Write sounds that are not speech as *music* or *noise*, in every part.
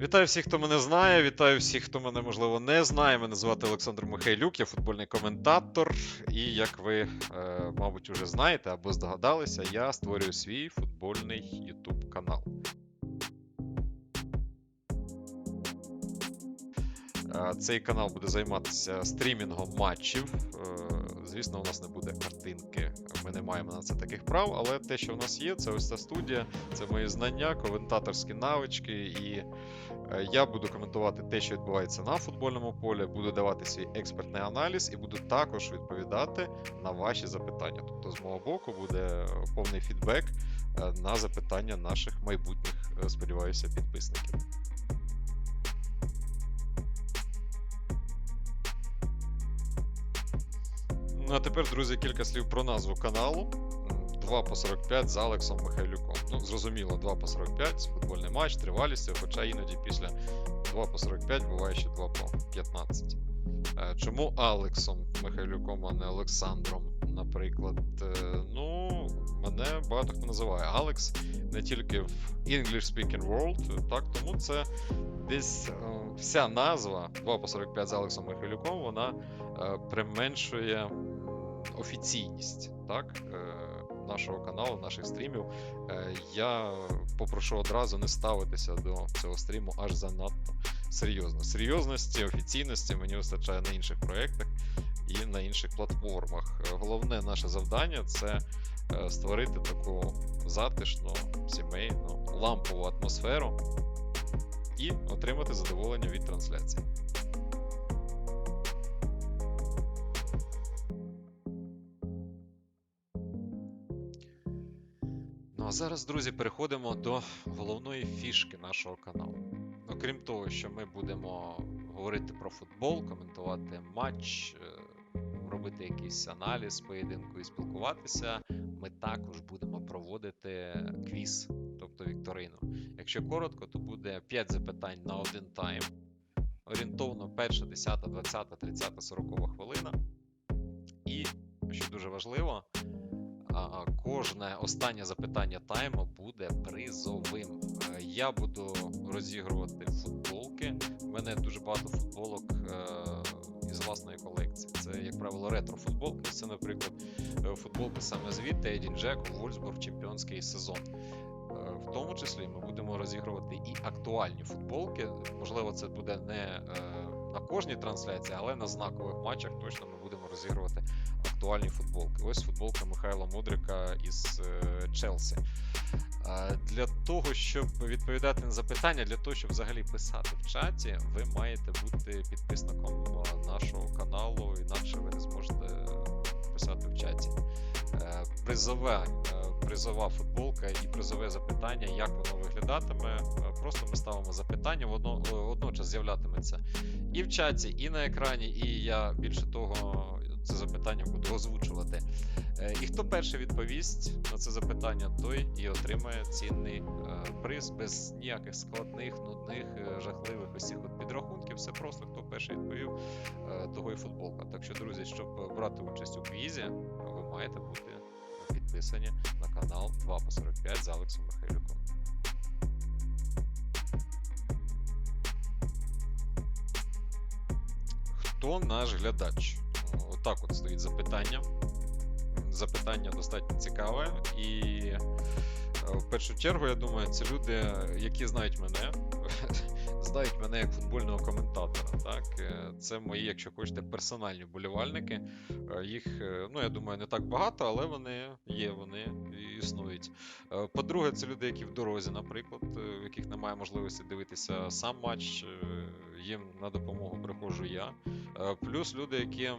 Вітаю всіх, хто мене знає. Вітаю всіх, хто мене можливо не знає. Мене звати Олександр Михайлюк, я футбольний коментатор. І як ви, е, мабуть, вже знаєте або здогадалися, я створюю свій футбольний YouTube канал. Е, Цей канал буде займатися стрімінгом матчів. Звісно, у нас не буде картинки. Ми не маємо на це таких прав, але те, що в нас є, це ось ця студія, це мої знання, коментаторські навички. І е, я буду коментувати те, що відбувається на футбольному полі, буду давати свій експертний аналіз і буду також відповідати на ваші запитання. Тобто, з мого боку, буде повний фідбек е, на запитання наших майбутніх, е, сподіваюся, підписників. Ну а тепер, друзі, кілька слів про назву каналу. 2 по 45 з Алексом Михайлюком. Ну, зрозуміло, 2 по 45 футбольний матч, тривалістю, хоча іноді після 2 по 45 буває ще 2 по 15. Е, Чому Алексом Михайлюком, а не Олександром, наприклад? Е, Ну, мене багато хто називає Алекс не тільки в English Speaking World, так, тому це десь е, вся назва 2 по 45 з Алексом Михайлюком, вона применшує офіційність так, е, нашого каналу, наших стрімів. Е, Я попрошу одразу не ставитися до цього стріму аж занадто серйозно. Серйозності, офіційності мені вистачає на інших проєктах і на інших платформах. Е, Головне наше завдання це створити таку затишну, сімейну, лампову атмосферу і отримати задоволення від трансляції. Зараз, друзі, переходимо до головної фішки нашого каналу. Окрім того, що ми будемо говорити про футбол, коментувати матч, е, робити якийсь аналіз поєдинку і спілкуватися, ми також будемо проводити квіз, тобто вікторину. Якщо коротко, то буде 5 запитань на один тайм. Орієнтовно перша, 10, 20, 30, 40 хвилина. І, що дуже важливо, кожне останнє запитання тайму буде призовим. Е, Я буду розігрувати футболки. У мене дуже багато футболок е, із власної колекції. Це, як правило, ретро-футболки. Це, наприклад, е, футболки саме звідти Едін Джек, Вольсбург, чемпіонський сезон. В тому числі ми будемо розігрувати і актуальні футболки. Можливо, це буде не на кожній трансляції, але на знакових матчах точно ми будемо розігрувати актуальні футболки. Ось футболка Михайла Мудрика із е, Челсі. Для того, щоб відповідати на запитання, для того, щоб взагалі писати в чаті, ви маєте бути підписником нашого каналу, інакше ви не зможете писати в чаті. Е, Призове, е, призова футболка і призове запитання, як воно виглядатиме. Просто ми ставимо запитання, воно водночас з'являтиметься і в чаті, і на екрані, і я більше того це запитання буду озвучувати. Е, І хто перший відповість на це запитання, той і отримає цінний е, приз без ніяких складних, нудних, е, жахливих усіх от підрахунків. Все просто хто перший відповів, того і футболка. Так що, друзі, щоб брати участь у квізі, ви маєте бути підписані на канал 2 по 45 з Алексом Михайлюком. Хто наш глядач? Отак от стоїть запитання. Запитання достатньо цікаве, і е, в першу чергу, я думаю, це люди, які знають мене, *laughs* знають мене як футбольного коментатора. Так? Е, Це мої, якщо хочете, персональні вболівальники. Е, Їх, ну я думаю, не так багато, але вони є, вони існують. По-друге, це люди, які в дорозі, наприклад, в яких немає можливості дивитися сам матч, їм на допомогу приходжу я. Плюс люди, які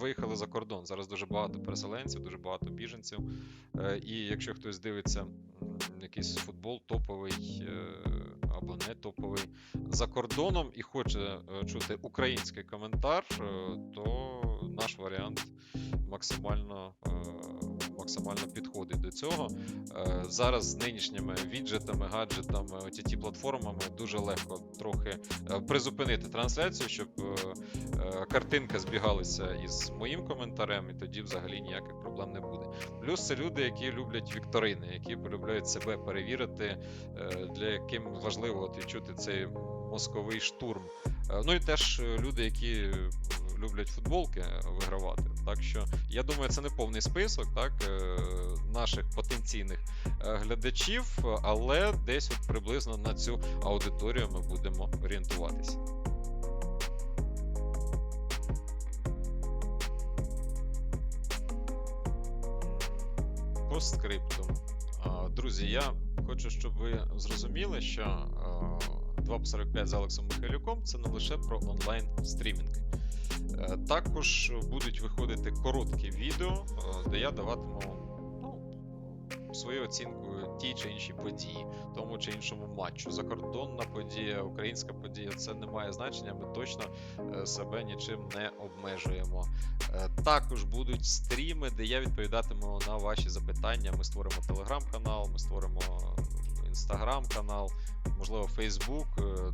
виїхали за кордон. Зараз дуже багато переселенців, дуже багато біженців. Е, І якщо хтось дивиться якийсь футбол топовий е, або не топовий за кордоном і хоче е, чути український коментар, то наш варіант максимально. Максимально підходить до цього. Е, Зараз з нинішніми віджетами, гаджетами, OTT платформами дуже легко трохи е, призупинити трансляцію, щоб е, картинка збігалася із моїм коментарем, і тоді взагалі ніяких проблем не буде. Плюс це люди, які люблять вікторини, які полюбляють себе перевірити, для яким важливо відчути цей мозковий штурм. Ну і теж люди, які люблять футболки е, вигравати. Так що я думаю, це не повний список так, е, наших потенційних е, глядачів, але десь от приблизно на цю аудиторію ми будемо орієнтуватися. А, Друзі, я хочу, щоб ви зрозуміли, що а, 2 по 45 з Алексом Михайлюком це не лише про онлайн стрімінг. Е, Також будуть виходити короткі відео, е, де я даватиму ну, свою оцінку тій чи іншій події, тому чи іншому матчу. Закордонна подія, українська подія це не має значення. Ми точно е, себе нічим не обмежуємо. Також будуть стріми, де я відповідатиму на ваші запитання. Ми створимо телеграм-канал, ми створимо інстаграм-канал, можливо, Фейсбук.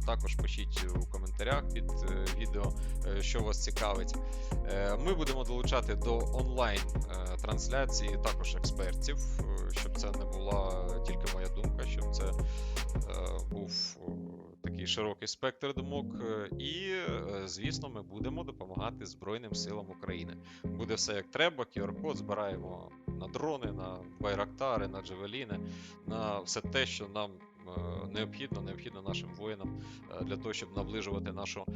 Також пишіть у коментарях під е, відео, е, що вас цікавить. Е, Ми будемо долучати до онлайн е, трансляції також експертів, щоб це не була тільки моя думка, щоб це був такий широкий спектр думок. Е, І, е, звісно, ми будемо допомагати Збройним силам України. Буде все як треба. QR-код збираємо на дрони, на байрактари, на джевеліни, на все те, що нам е, необхідно, необхідно нашим воїнам для того, щоб наближувати нашу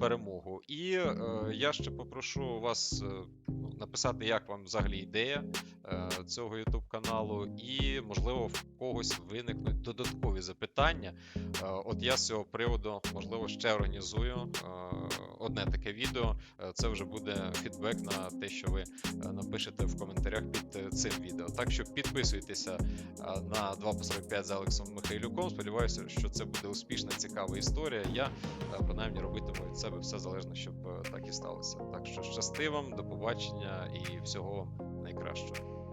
перемогу. І я ще попрошу вас написати, як вам взагалі ідея е, цього YouTube каналу, і можливо в когось виникнуть додаткові запитання. Е, От я з цього приводу, можливо, ще організую е, одне таке відео. Е, Це вже буде фідбек на те, що ви е, напишете в коментарях під е, цим відео. Так що підписуйтеся на 2 по 45 з Алексом Михайлюком. Сподіваюся, що це буде успішна, цікава історія. Я принаймні робитиму від себе все залежно, щоб так і сталося. Так що щасти вам, до побачення і всього вам найкращого.